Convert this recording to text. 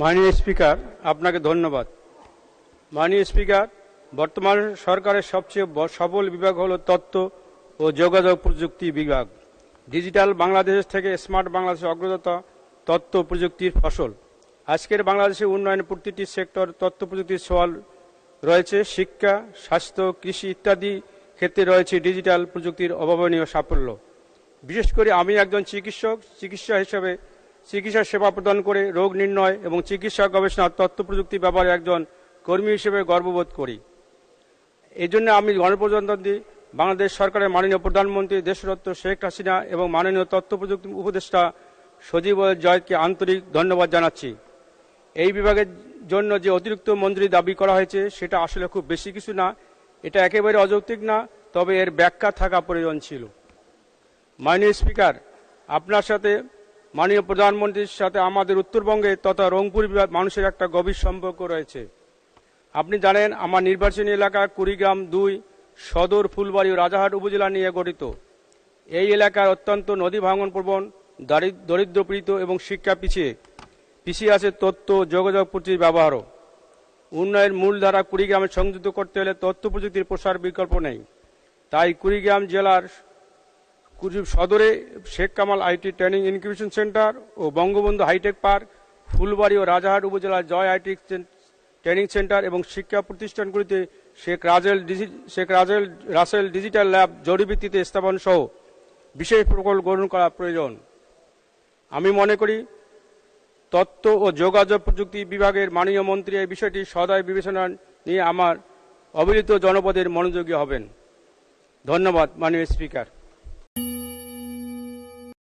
মাননীয় স্পিকার, আপনাকে ধন্যবাদ। মাননীয় স্পিকার, বর্তমান সরকারের সবচেয়ে সফল বিভাগ হল তথ্য ও যোগাযোগ প্রযুক্তি বিভাগ। ডিজিটাল বাংলাদেশ থেকে স্মার্ট বাংলাদেশের অগ্রতা তথ্য প্রযুক্তির ফসল। আজকের বাংলাদেশের উন্নয়নে প্রতিটি সেক্টর তথ্য প্রযুক্তির সওয়াল রয়েছে। শিক্ষা, স্বাস্থ্য, কৃষি ইত্যাদি ক্ষেত্রে রয়েছে ডিজিটাল প্রযুক্তির অভাবনীয় সাফল্য। বিশেষ করে আমি একজন চিকিৎসক, চিকিৎসা হিসেবে চিকিৎসা সেবা প্রদান করে রোগ নির্ণয় এবং চিকিৎসা, গবেষণা তথ্য প্রযুক্তি ব্যবহারে একজন কর্মী হিসেবে গর্ববোধ করি। এই জন্য আমি গণপ্রজাতন্ত্রী, বাংলাদেশ সরকারের মাননীয় প্রধানমন্ত্রী দেশরত্ন শেখ হাসিনা এবং মাননীয় তথ্য প্রযুক্তি উপদেষ্টা সজীব জয়কে আন্তরিক ধন্যবাদ জানাচ্ছি। এই বিভাগের জন্য যে অতিরিক্ত মন্ত্রী দাবি করা হয়েছে, সেটা আসলে খুব বেশি কিছু না। এটা একেবারে অযৌক্তিক না, তবে এর ব্যাখ্যা থাকা প্রয়োজন ছিল। মাননীয় স্পিকার, আপনার সাথে মাননীয় প্রধানমন্ত্রীর সাথে আমাদের উত্তরবঙ্গে তথা রংপুর বিভাগ মানুষের একটা গভীর সম্পর্ক রয়েছে। আপনি জানেন, আমার নির্বাচনী এলাকা কুড়িগ্রাম দুই, সদর, ফুলবাড়ি ও রাজাহাট উপজেলা নিয়ে গঠিত। এই এলাকার অত্যন্ত নদী ভাঙন প্রবণ, দারিদ- দরিদ্রপীড়িত এবং শিক্ষা পিছিয়ে। পিছিয়ে আছে তথ্য যোগাযোগ প্রযুক্তির ব্যবহারও। উন্নয়নের মূলধারা কুড়িগ্রামে সংযুক্ত করতে হলে তথ্য প্রযুক্তির প্রসার বিকল্প নেই। তাই কুড়িগ্রাম জেলার কুড়ি সদরে Sheikh Kamal IT training incubation center O Bangabandhu hi tech park, Phulbari ও রাজাহাট উপজেলার জয় আইটি ট্রেনিং সেন্টার এবং শিক্ষা প্রতিষ্ঠানগুলিতে শেখ রাজেল ডিজি- শেখ রাজেল রাসেল ডিজিটাল ল্যাব জরুরি স্থাপন সহ বিশেষ প্রকল্প গ্রহণ করা প্রয়োজন। আমি মনে করি তথ্য ও যোগাযোগ প্রযুক্তি বিভাগের মাননীয় মন্ত্রী এই বিষয়টি সদয় বিবেচনা নিয়ে আমার অবিলিত জনপদের মনোযোগী হবেন। ধন্যবাদ, মাননীয় স্পিকার।